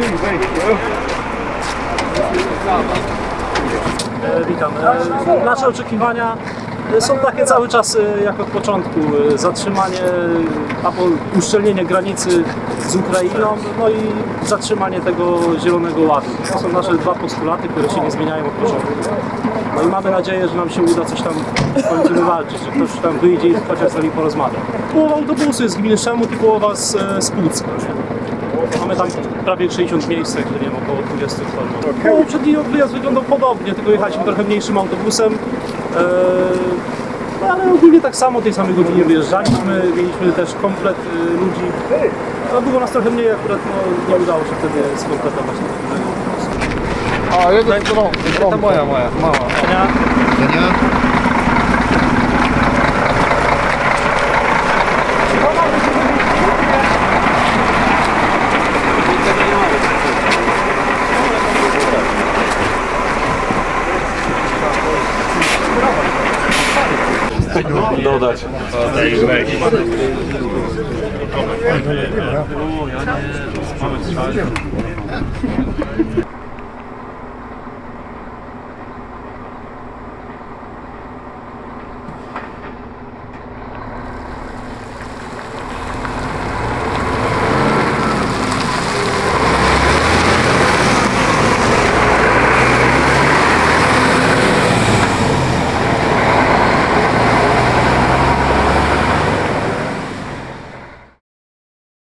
Tym wejściem. Witam. Nasze oczekiwania są takie cały czas e, jak od początku. E, Zatrzymanie albo uszczelnienie granicy z Ukrainą, no i zatrzymanie tego Zielonego Ładu. To są nasze dwa postulaty, które się nie zmieniają od początku. No i mamy nadzieję, że nam się uda coś tam końcu wywalczyć, że ktoś tam wyjdzie i chociaż z nami porozmawia. Połowa autobusu jest z gminy Szemut i połowa z, e, z Pucka. Mamy tam prawie 60 miejsc, także nie wiem, około 20 ton. No, poprzedni wyjazd wyglądał podobnie, tylko jechaliśmy trochę mniejszym autobusem. Eee, no, ale ogólnie tak samo, tej samej godzinie wyjeżdżaliśmy, mieliśmy też komplet y, ludzi. No, było nas trochę mniej, akurat no, nie udało się wtedy skompletować. A, jeden. To moja, moja, mała. До удачи.